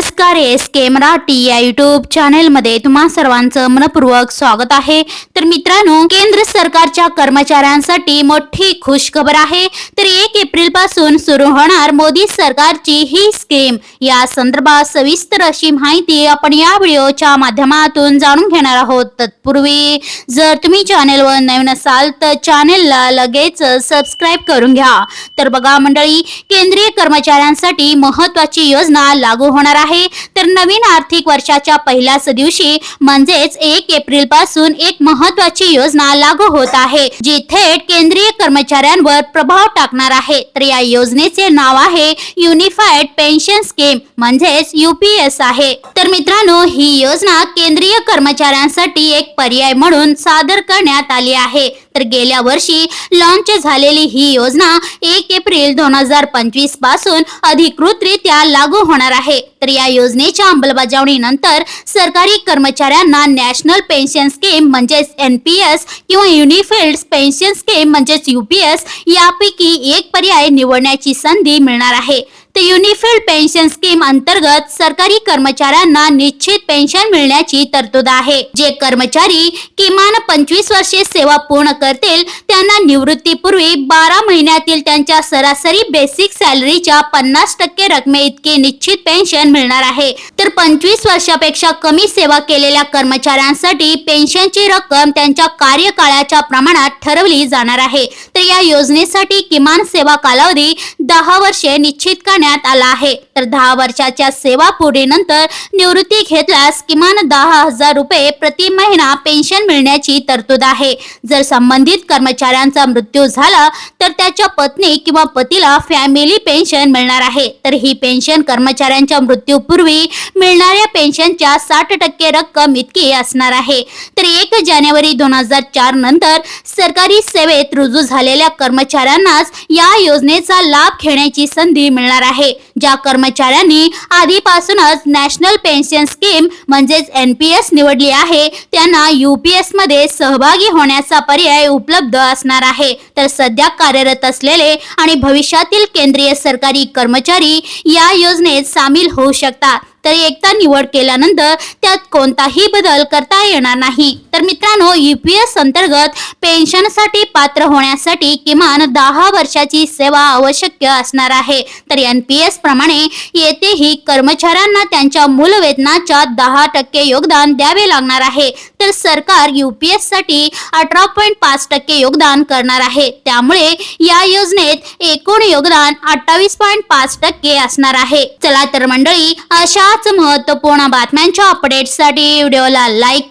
नमस्कार एस के मराठी या युट्यूब चॅनेलमध्ये तुम्हा सर्वांचं मनपूर्वक स्वागत आहे. तर मित्रांनो केंद्र सरकारच्या कर्मचाऱ्यांसाठी मोठी खुशखबर आहे. तर एक एप्रिलपासून सुरू होणार मोदी सरकारची ही स्कीम. या संदर्भात सविस्तर अशी माहिती आपण या व्हिडिओच्या माध्यमातून जाणून घेणार आहोत. तत्पूर्वी जर तुम्ही चॅनेलवर नवीन असाल तर चॅनेलला लगेच सबस्क्राईब करून घ्या. तर बघा मंडळी केंद्रीय कर्मचाऱ्यांसाठी महत्वाची योजना लागू होणार आहे. तर नवीन आर्थिक वर्षाच्या पहिल्याच दिवशी म्हणजेच एक एप्रिलपासून एक महत्वाची योजना लागू होत आहे जी थेट केंद्रीय कर्मचाऱ्यांवर प्रभाव टाकणार आहे. तर या योजनेचे नाव आहे युनिफाईड पेन्शन स्कीम म्हणजेच युपीएस आहे. तर मित्रांनो ही योजना केंद्रीय कर्मचाऱ्यांसाठी एक पर्याय म्हणून सादर करण्यात आली आहे. तर गेल्या वर्षी लॉन्च झालेली ही योजना एक एप्रिल दोन हजार पंचवीसपासून अधिकृतरित्या लागू होणार आहे. तर या योजनेच्या अंमलबजावणीनंतर सरकारी कर्मचाऱ्यांना नॅशनल पेन्शन स्कीम म्हणजेच एन पी एस किंवा युनिफिल्ड पेन्शन स्कीम म्हणजेच युपीएस यापैकी एक पर्याय निवडण्याची संधी मिळणार आहे. तर युनिफाईड पेन्शन स्कीम अंतर्गत सरकारी कर्मचाऱ्यांना निश्चित पेन्शन मिळण्याची तरतूद आहे. जे कर्मचारी किमान पंचवीस वर्षे सेवा पूर्ण करतील त्यांना निवृत्तीपूर्वी बारा महिन्यातील त्यांच्या सरासरी बेसिक सॅलरीच्या पन्नास टक्के रकमे इतके निश्चित पेन्शन मिळणार आहे. तर पंचवीस वर्षापेक्षा कमी सेवा केलेल्या कर्मचाऱ्यांसाठी पेन्शनची रक्कम त्यांच्या कार्यकाळाच्या प्रमाणात ठरवली जाणार आहे. तर या योजनेसाठी किमान सेवा कालावधी दहा वर्षे निश्चित करण्यात आला आहे. तर दहा वर्षाच्या सेवा पूर्णीनंतर निवृत्ती घेतल्यास किमान दहा हजार रुपये प्रति महिना पेन्शन मिळण्याची तरतूद आहे. जर संबंधित कर्मचाऱ्यांचा मृत्यू झाला तर त्याच्या पत्नी किंवा पतीला फॅमिली पेन्शन मिळणार आहे. तर ही पेन्शन कर्मचाऱ्यांच्या मृत्यूपूर्वी मिळणाऱ्या पेन्शनच्या साठ टक्के रक्कम इतकी असणार आहे. तर एक जानेवारी दोन हजार चार नंतर सरकारी सेवेत रुजू झालेल्या कर्मचाऱ्यांनाच या योजनेचा लाभ घेण्याची संधी मिळणार आहे आहे. ज्या कर्मचाऱ्यांनी आधीपासूनच नॅशनल पेन्शन स्कीम म्हणजेच एन पी एस निवडली आहे त्यांना युपीएसमध्ये सहभागी होण्याचा पर्याय उपलब्ध असणार आहे. तर सध्या कार्यरत असलेले आणि भविष्यातील केंद्रीय सरकारी कर्मचारी या योजनेत सामील होऊ शकतात. तर एकदा निवड केल्यानंतर त्यात कोणताही बदल करता येणार नाही. तर मित्रांनो युपीएस अंतर्गत पेन्शनसाठी पात्र होण्यासाठी किमान दहा वर्षाची सेवा आवश्यक असणार आहे. तर एन पी एस प्रमाणे येथेही कर्मचाऱ्यांना त्यांच्या मूल वेतनाच्या दहा टक्के योगदान द्यावे लागणार आहे. तर सरकार युपीएससाठी अठरा पॉईंट पाच टक्के योगदान करणार आहे. त्यामुळे या योजनेत एकूण योगदान अठ्ठावीस पॉईंट पाच टक्के असणार आहे. चला तर मंडळी अशाच महत्त्वपूर्ण बातम्यांच्या अपडेटसाठी व्हिडिओला लाईक